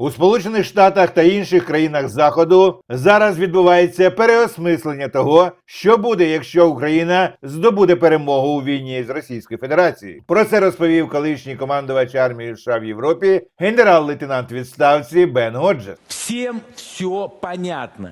У Сполучених Штатах та інших країнах Заходу зараз відбувається переосмислення того, що буде, якщо Україна здобуде перемогу у війні з Російською Федерацією. Про це розповів колишній командувач армії США в Європі, генерал-лейтенант відставці Бен Годжес. Всім все понятно.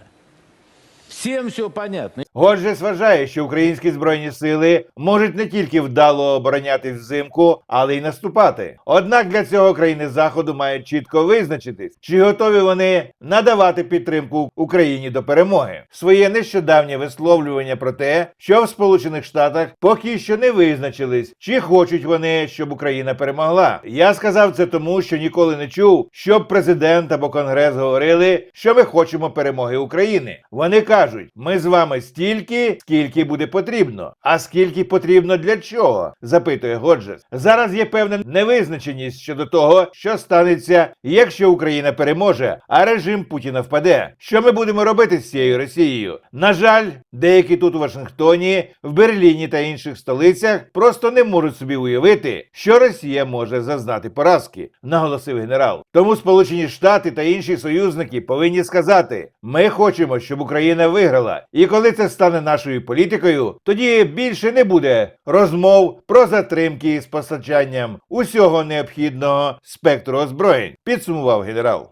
Всем все понятно. Годжес вважає, що українські збройні сили можуть не тільки вдало оборонятись взимку, але й наступати. Однак для цього країни заходу мають чітко визначитись, чи готові вони надавати підтримку Україні до перемоги. Своє нещодавнє висловлювання про те, що в Сполучених Штатах поки що не визначились, чи хочуть вони, щоб Україна перемогла. Я сказав це тому, що ніколи не чув, щоб президент або конгрес говорили, що ми хочемо перемоги України. Вони кажуть, ми з вами стільки, скільки буде потрібно. А скільки потрібно для чого? запитує Годжес. Зараз є певна невизначеність щодо того, що станеться, якщо Україна переможе, а режим Путіна впаде. Що ми будемо робити з цією Росією? На жаль, деякі тут у Вашингтоні, в Берліні та інших столицях просто не можуть собі уявити, що Росія може зазнати поразки, наголосив генерал. Тому Сполучені Штати та інші союзники повинні сказати: ми хочемо, щоб Україна виграла. І коли це стане нашою політикою, тоді більше не буде розмов про затримки з постачанням усього необхідного спектру озброєнь. Підсумував генерал.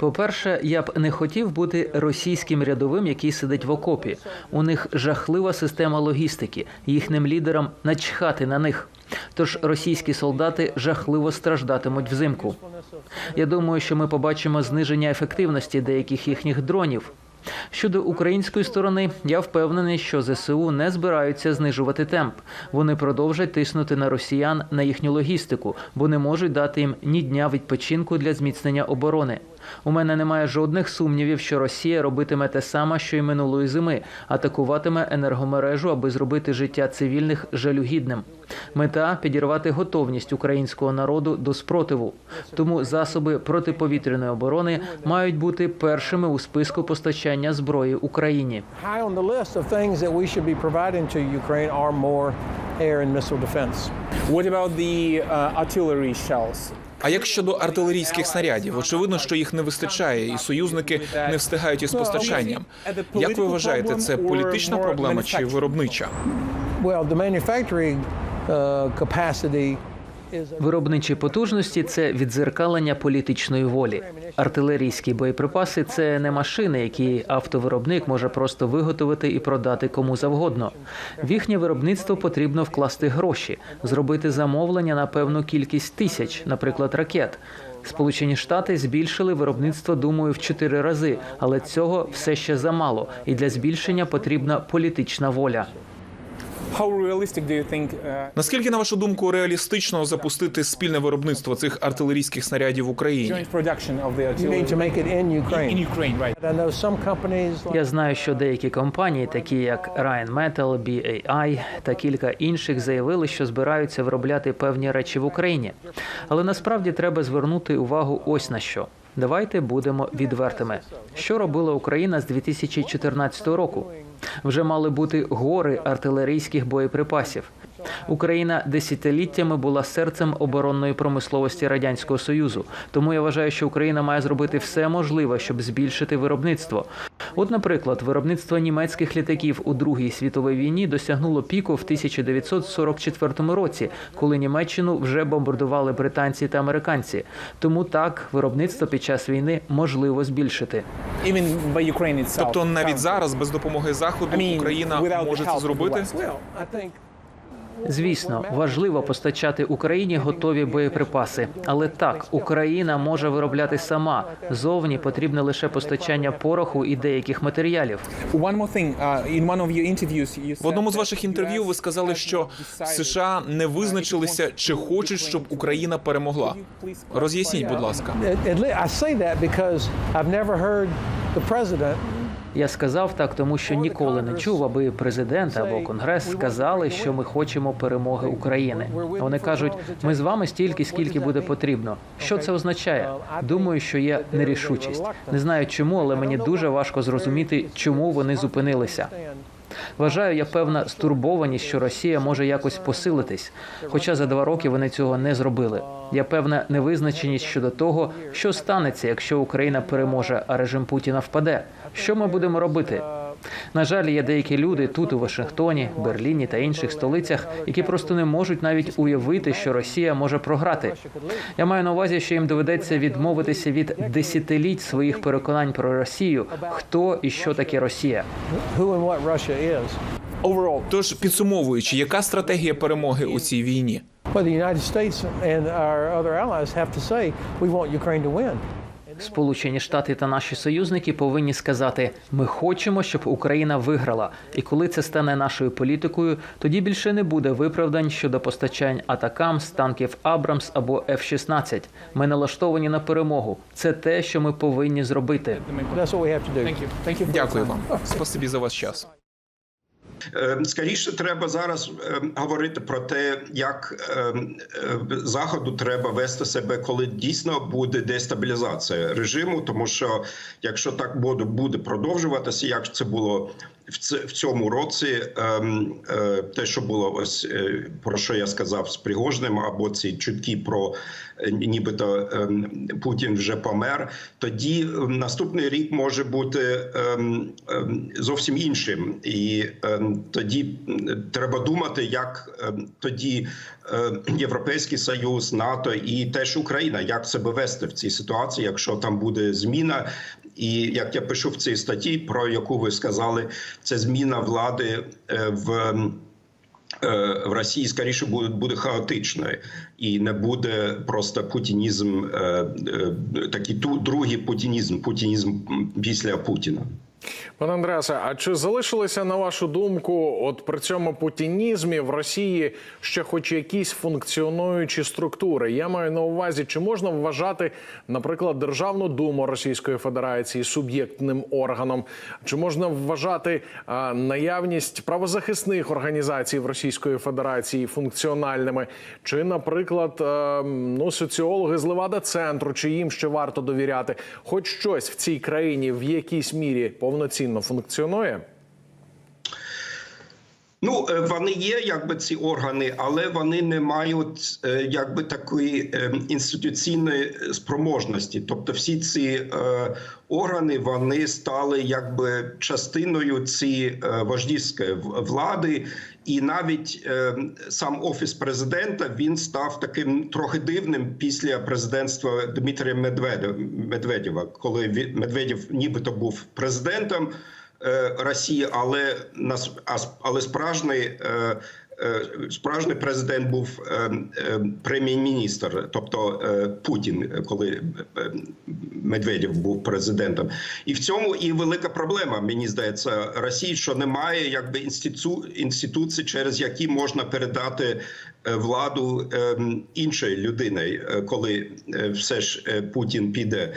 По-перше, я б не хотів бути російським рядовим, який сидить в окопі. У них жахлива система логістики. Їхнім лідерам начхати на них. Тож російські солдати жахливо страждатимуть взимку. Я думаю, що ми побачимо зниження ефективності деяких їхніх дронів. Щодо української сторони, я впевнений, що ЗСУ не збираються знижувати темп. Вони продовжать тиснути на росіян на їхню логістику, бо не можуть дати їм ні дня відпочинку для зміцнення оборони. У мене немає жодних сумнівів, що Росія робитиме те саме, що й минулої зими, атакуватиме енергомережу, аби зробити життя цивільних жалюгідним. Мета підірвати готовність українського народу до спротиву. Тому засоби протиповітряної оборони мають бути першими у списку постачання зброї Україні. What about the uh, artillery shells? А як щодо артилерійських снарядів, очевидно, що їх не вистачає, і союзники не встигають із постачанням. Як ви вважаєте, це політична проблема чи виробнича? Виробничі потужності це відзеркалення політичної волі. Артилерійські боєприпаси це не машини, які автовиробник може просто виготовити і продати кому завгодно. В їхнє виробництво потрібно вкласти гроші, зробити замовлення на певну кількість тисяч, наприклад, ракет. Сполучені Штати збільшили виробництво, думаю, в чотири рази, але цього все ще замало. І для збільшення потрібна політична воля. Наскільки, на вашу думку, реалістично запустити спільне виробництво цих артилерійських снарядів в Україні? Я знаю, що деякі компанії, такі як Rheinmetall, BAI та кілька інших, заявили, що збираються виробляти певні речі в Україні. Але насправді треба звернути увагу ось на що. Давайте будемо відвертими. Що робила Україна з 2014 року? Вже мали бути гори артилерійських боєприпасів. Україна десятиліттями була серцем оборонної промисловості радянського союзу. Тому я вважаю, що Україна має зробити все можливе, щоб збільшити виробництво. От, наприклад, виробництво німецьких літаків у Другій світовій війні досягнуло піку в 1944 році, коли Німеччину вже бомбардували британці та американці. Тому так виробництво під час війни можливо збільшити. Тобто навіть зараз без допомоги заходу Україна може це зробити? Звісно, важливо постачати Україні готові боєприпаси. Але так, Україна може виробляти сама. Зовні потрібне лише постачання пороху і деяких матеріалів. Uh, В одному з ваших інтерв'ю ви сказали, що США не визначилися, чи хочуть, щоб Україна перемогла. Роз'ясніть, будь ласка. Я сказав так, тому що ніколи не чув, аби президент або конгрес сказали, що ми хочемо перемоги України. Вони кажуть, ми з вами стільки, скільки буде потрібно. Що це означає? Думаю, що є нерішучість. Не знаю чому, але мені дуже важко зрозуміти, чому вони зупинилися. Вважаю, я певна стурбованість, що Росія може якось посилитись. Хоча за два роки вони цього не зробили. Я певна невизначеність щодо того, що станеться, якщо Україна переможе, а режим Путіна впаде. Що ми будемо робити? На жаль, є деякі люди тут, у Вашингтоні, Берліні та інших столицях, які просто не можуть навіть уявити, що Росія може програти. Я маю на увазі, що їм доведеться відмовитися від десятиліть своїх переконань про Росію, хто і що таке Росія. Тож підсумовуючи, яка стратегія перемоги у цій війні? But the United States and our other allies have to say, we want Ukraine to win. Сполучені Штати та наші союзники повинні сказати: ми хочемо, щоб Україна виграла. І коли це стане нашою політикою, тоді більше не буде виправдань щодо постачань атакам з танків Абрамс або F-16. Ми налаштовані на перемогу. Це те, що ми повинні зробити. Дякую вам. Спасибі за ваш час. Е, Скоріше треба зараз е, говорити про те, як е, е, заходу треба вести себе, коли дійсно буде дестабілізація режиму. Тому що якщо так буде продовжуватися, як це було в цьому році, ем, е, те, що було ось е, про що я сказав з Пригожним, або ці чутки про е, нібито ем, Путін вже помер, тоді е, наступний рік може бути ем, ем, зовсім іншим, і ем, тоді треба думати, як ем, тоді Європейський Союз, НАТО і теж Україна, як себе вести в цій ситуації, якщо там буде зміна. І як я пишу в цій статті, про яку ви сказали, це зміна влади е, в. е, В Росії скоріше буде буде хаотичною і не буде просто путінізм, е, такий другий путінізм, путінізм після Путіна. Пане Андреасе, а чи залишилися на вашу думку, от при цьому путінізмі в Росії ще хоч якісь функціонуючі структури? Я маю на увазі, чи можна вважати, наприклад, Державну думу Російської Федерації суб'єктним органом? Чи можна вважати а, наявність правозахисних організацій в Російської Федерації функціональними? Чи, наприклад, е, ну соціологи з Левада центру, чи їм ще варто довіряти? Хоч щось в цій країні в якійсь мірі повноцінно функціонує? Ну, е, вони є, якби ці органи, але вони не мають е, якби такої е, інституційної спроможності. Тобто, всі ці органи вони стали якби частиною цієї вождівської влади, і навіть сам офіс президента він став таким трохи дивним після президентства Дмитрія Медведєва, коли Медведєв нібито був президентом. Е, Росії, але нас але справжній е, е, справжній президент був прем'єр-міністр, тобто Путін, коли Медведєв був президентом. І в цьому і велика проблема, мені здається, Росії, що немає якби інститу, інституцій, через які можна передати владу е, іншої людини, коли все ж Путін піде.